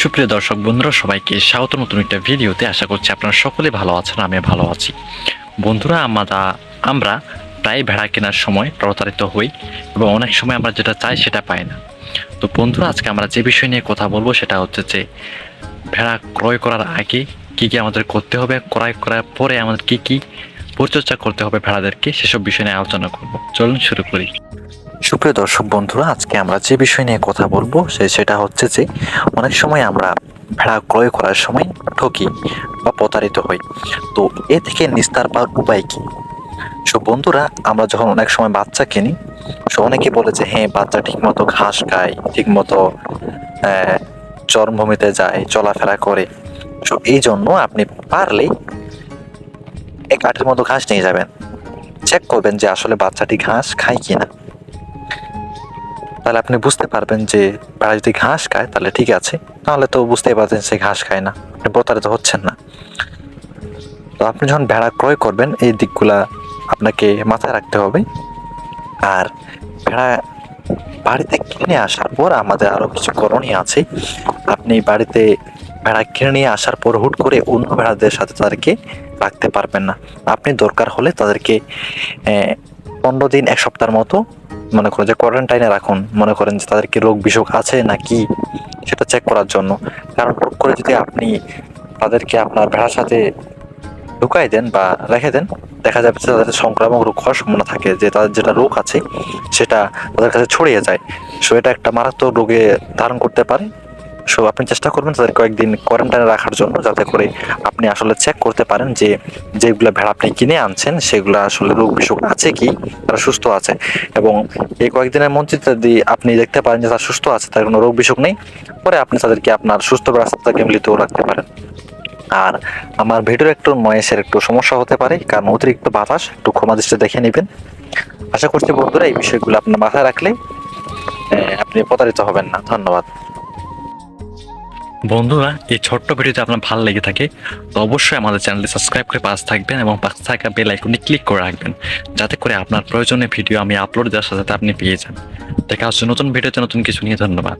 সুপ্রিয় দর্শক বন্ধুরা, সবাইকে স্বাগত নতুন একটা ভিডিওতে। আশা করছি আপনারা সকলে ভালো আছেন আমি ভালো আছি। বন্ধুরা আমরা আমরা প্রায় ভেড়া কেনার সময় প্রতারিত হই এবং অনেক সময় আমরা যেটা চাই সেটা পাই না। তো বন্ধুরা, আজকে আমরা যে বিষয় নিয়ে কথা বলব সেটা হচ্ছে যে, ভেড়া ক্রয় করার আগে কি কি আমাদের করতে হবে, ক্রয় করার পরে আমাদের কি কি পরিচর্যা করতে হবে ভেড়াদেরকে, সেসব বিষয় নিয়ে আলোচনা করব। চলুন শুরু করি। সুপ্রিয় দর্শক বন্ধুরা, আজকে আমরা যে বিষয় নিয়ে কথা বলব, সে সেটা হচ্ছে যে অনেক সময় আমরা ভেড়া ক্রয় করার সময় ঠকি বা প্রতারিত হই। তো এ থেকে নিস্তার পাওয়ার উপায় কী? সো বন্ধুরা, আমরা যখন অনেক সময় বাচ্চা কিনি সো অনেকে বলে যে হ্যাঁ বাচ্চা ঠিকমতো ঘাস খায়, ঠিকমতো চরমভূমিতে যায়, চলাফেরা করে। সো এই জন্য আপনি পারলেই এক আটের মতো ঘাস নিয়ে যাবেন। চেক করবেন যে আসলে বাচ্চাটি ঘাস খায় কিনা। তাহলে আপনি বুঝতে পারবেন যে ভেড়া যদি ঘাস খায়, তাহলে ঠিক আছে। তাহলে তো বুঝতেই পারছেন সে ঘাস খায় না। আপনি প্রতারিত হচ্ছেন না। তো আপনি যখন ভেড়া ক্রয় করবেন, এই দিকগুলা আপনাকে মাথায় রাখতে হবে। আর ভেড়া বাড়িতে কিনে আসার পর আমাদের আরও কিছু করণীয় আছে। আপনি বাড়িতে ভেড়া কিনে নিয়ে আসার পর হুট করে অন্য ভেড়াদের সাথে তাদেরকে রাখতে পারবেন না। আপনি দরকার হলে তাদেরকে পনেরো দিন, এক সপ্তাহের মতো মনে করেন যে কোয়ারেন্টাইনে রাখুন। মনে করেন যে তাদের কি রোগ বিষক আছে না কি সেটা চেক করার জন্য। কারণ হুট করে যদি আপনি তাদেরকে আপনার ভেড়ার সাথে ঢুকাই দেন বা রেখে দেন, দেখা যাবে যে তাদের সংক্রামক রোগ হওয়ার সম্ভাবনা থাকে, যে তাদের যেটা রোগ আছে সেটা তাদের কাছে ছড়িয়ে যায়। সো এটা একটা মারাত্মক রোগে ধারণ করতে পারে। সো আপনি চেষ্টা করবেন তাদের কয়েকদিন কোয়ারেন্টাইনে রাখার জন্য, যাতে করে আপনি আসলে চেক করতে পারেন যে যেগুলো ভেড়া আপনি কিনে আনছেন, সেগুলো আসলে রোগ বিসুখ আছে কি, তারা সুস্থ আছে। এবং এই কয়েকদিনের মধ্যে যদি আপনি দেখতে পারেন যে তারা সুস্থ আছে তার কোনো রোগ বিসুখ নেই, পরে আপনি তাদেরকে আপনার সুস্থ ব্যবস্থাকে মিলিতও রাখতে পারেন। আর আমার ভিডিওর একটু নয়েসের একটু সমস্যা হতে পারে, কারণ অতিরিক্ত বাতাস, একটু ক্ষমা দৃষ্টি দেখে নেবেন। আশা করছি বন্ধুরা এই বিষয়গুলো আপনার মাথায় রাখলে আপনি প্রতারিত হবেন না। ধন্যবাদ। বন্ধুরা এই ছোট্ট ভিডিওতে আপনার ভালো লেগে থাকে তো অবশ্যই আমাদের চ্যানেলটি সাবস্ক্রাইব করে পাশ থাকবেন এবং পাশে থাকা বেল আইকনটি ক্লিক করে রাখবেন, যাতে করে আপনার প্রয়োজনীয় ভিডিও আমি আপলোড দেওয়ার সাথে সাথে আপনি পেয়ে যান। দেখা হচ্ছে নতুন ভিডিওতে নতুন কিছু নিয়ে, ধন্যবাদ।